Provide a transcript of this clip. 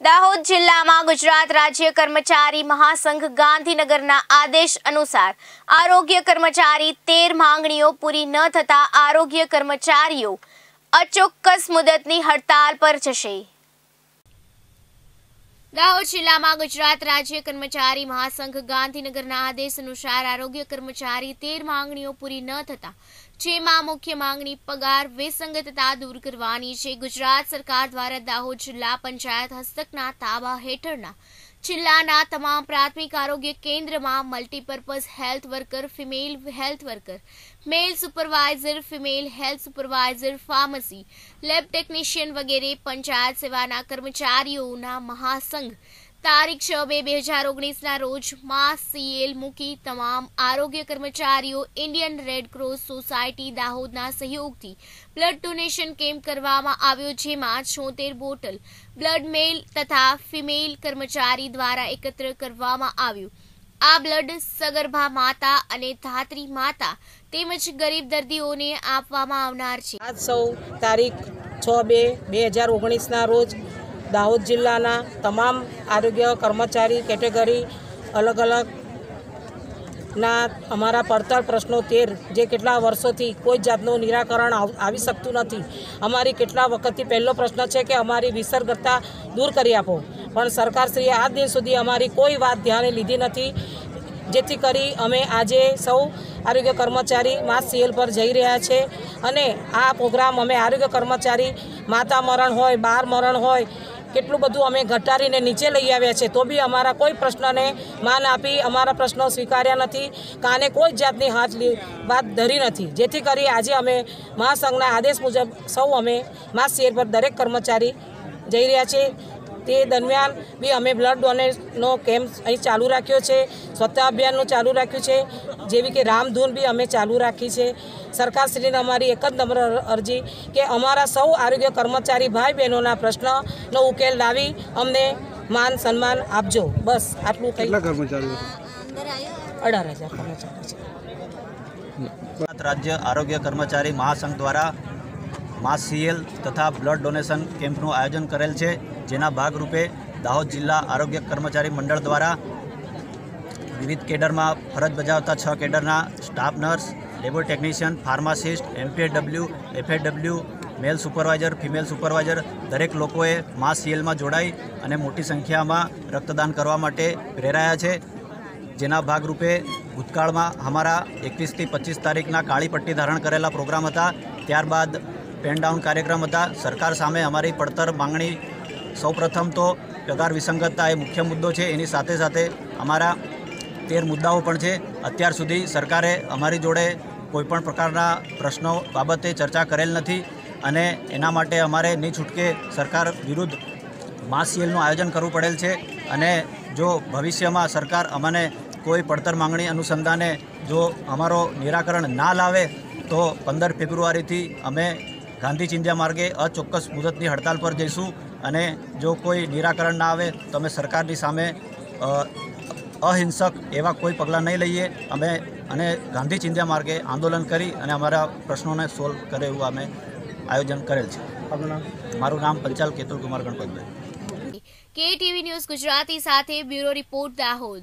દાહોદ જિલ્લામાં ગુજરાત રાજ્ય કર્મચારી મહાસંઘ ગાંધીનગરના આદેશ અનુસાર આરોગ્ય કર્મચારી તેર માંગણીઓ પૂરી ન થતા આરોગ્ય કર્મચારીઓ અચોક્કસ મુદતની હડતાલ પર જશે. દાહોદ જિલ્લામાં ગુજરાત રાજ્ય કર્મચારી મહાસંઘ ગાંધીનગરના આદેશ અનુસાર આરોગ્ય કર્મચારી તેર માંગણીઓ પૂરી ન થતા, જેમાં મુખ્ય માંગણી પગાર વિસંગતતા દૂર કરવાની છે. ગુજરાત સરકાર દ્વારા દાહોદ જિલ્લા પંચાયત હસ્તકના તાબા હેઠળના જિલ્લાના તમામ પ્રાથમિક આરોગ્ય કેન્દ્રમાં multipurpose health worker, female health worker, male supervisor, female health supervisor, pharmacy, lab technician વગેરે પંચાયત સેવાના કર્મચારીઓના મહાસંઘ તારીખ છ બે બે હજાર ઓગણીસના રોજ માસ સીએલ મૂકી તમામ આરોગ્ય કર્મચારીઓ ઇન્ડિયન રેડ ક્રોસ સોસાયટી દાહોદના સહયોગથી બ્લડ ડોનેશન કેમ્પ કરવામાં આવ્યો જેમાં છોતેર બોટલ બ્લડ મેલ તથા ફિમેલ કર્મચારી દ્વારા એકત્ર કરવામાં આવ્યું. આ બ્લડ સગર્ભા માતા અને ધાત્રી માતા તેમજ ગરીબ દર્દીઓને આપવામાં આવનાર છે. આજ સૌ તારીખ છ બે બે હજાર ઓગણીસના રોજ દાહોદ જિલ્લાના તમામ આરોગ્ય કર્મચારી કેટેગરી અલગ અલગ ના અમારા પડતર પ્રશ્નો તેર, જે કેટલા વર્ષોથી કોઈ જાતનું નિરાકરણ આવ- શકતું નથી. અમારી કેટલા વખતથી પહેલો પ્રશ્ન છે કે અમારી વિસર્ગતા દૂર કરી આપો. પણ સરકારશ્રીએ આ દિન સુધી અમારી કોઈ વાત ધ્યાને લીધી નથી, જેથી કરી અમે આજે સૌ આરોગ્ય કર્મચારી માસ સીએલ પર જઈ રહ્યા છે. અને આ પ્રોગ્રામ અમે આરોગ્ય કર્મચારી માતા મરણ હોય, બાર મરણ હોય કેટલું બધું અમે ઘટાડીને નીચે લઈ આવ્યા છે, તો બી અમારા કોઈ પ્રશ્નને માન આપી અમારા પ્રશ્નો સ્વીકાર્યા નથી. કાને કોઈ જાતની હાથ વાત ધરી નથી. જેથી કરી આજે અમે મહાસંઘના આદેશ મુજબ સૌ અમે માસ શેર પર દરેક કર્મચારી જઈ રહ્યા છે તે દરમિયાન બી અમે બ્લડ ડોનેટનો કેમ્પ અહીં ચાલુ રાખ્યો છે, સ્વચ્છતા અભિયાનનું ચાલુ રાખ્યું છે. જેવી કે રામધૂન બી અમે ચાલુ રાખી છે. સરકારશ્રીને અમારી એક જ નમ્ર અરજી કે અમારા સૌ આરોગ્ય કર્મચારી ભાઈ બહેનોના પ્રશ્નનો ઉકેલ લાવી અમને માન સન્માન આપજો. બસ આટલું કંઈ. કેટલા અઢાર હજાર કર્મચારી છે. ગુજરાત રાજ્ય આરોગ્ય કર્મચારી મહાસંઘ દ્વારા માસ સીએલ તથા બ્લડ ડોનેશન કેમ્પનું આયોજન કરેલ છે. જેના ભાગરૂપે દાહોદ જિલ્લા આરોગ્ય કર્મચારી મંડળ દ્વારા વિવિધ કેડરમાં ફરજ બજાવતા છ કેડરના staff nurse, laboratory technician, pharmacist, MPHW, FHW, male supervisor, female supervisor દરેક લોકોએ મા સીએલમાં જોડાઈ અને મોટી સંખ્યામાં રક્તદાન કરવા માટે પ્રેરાયા છે. જેના ભાગરૂપે ભૂતકાળમાં અમારા એકવીસથી પચીસ તારીખના કાળી પટ્ટી ધારણ કરેલા પ્રોગ્રામ હતા. ત્યારબાદ પેન કાર્યક્રમ હતા. સરકાર સામે અમારી પડતર માંગણી. સૌપ્રથમ તો પગાર વિસંગતતા એ મુખ્ય મુદ્દો છે. એની સાથે સાથે અમારા તેર મુદ્દાઓ પણ છે. અત્યાર સુધી સરકારે અમારી જોડે કોઈપણ પ્રકારના પ્રશ્નો બાબતે ચર્ચા કરેલ નથી અને એના માટે અમારે નહીં છૂટકે સરકાર વિરુદ્ધ માસ સીએલનું આયોજન કરવું પડેલ છે અને જો ભવિષ્યમાં સરકાર અમને કોઈ પડતર માંગણી અનુસંધાને જો અમારો નિરાકરણ ના લાવે, તો પંદર ફેબ્રુઆરીથી અમે ગાંધી ચિંધ્યા માર્ગે અચોક્કસ મુદતની હડતાલ પર જઈશું અને જો કોઈ નિરાકરણ ના આવે, તો અમે સરકારની સામે અહિંસક એવા કોઈ પગલાં નહીં લઈએ. અમે અને ગાંધી ચિંધ્યા માર્ગે આંદોલન કરી અને અમારા પ્રશ્નોને સોલ્વ કરે એવું અમે આયોજન કરેલ છે. મારું નામ પંચાલ કેતુલ કુમાર ગણપતભાઈ. કે ટીવી ન્યૂઝ ગુજરાતી સાથે બ્યુરો રિપોર્ટ દાહોદ.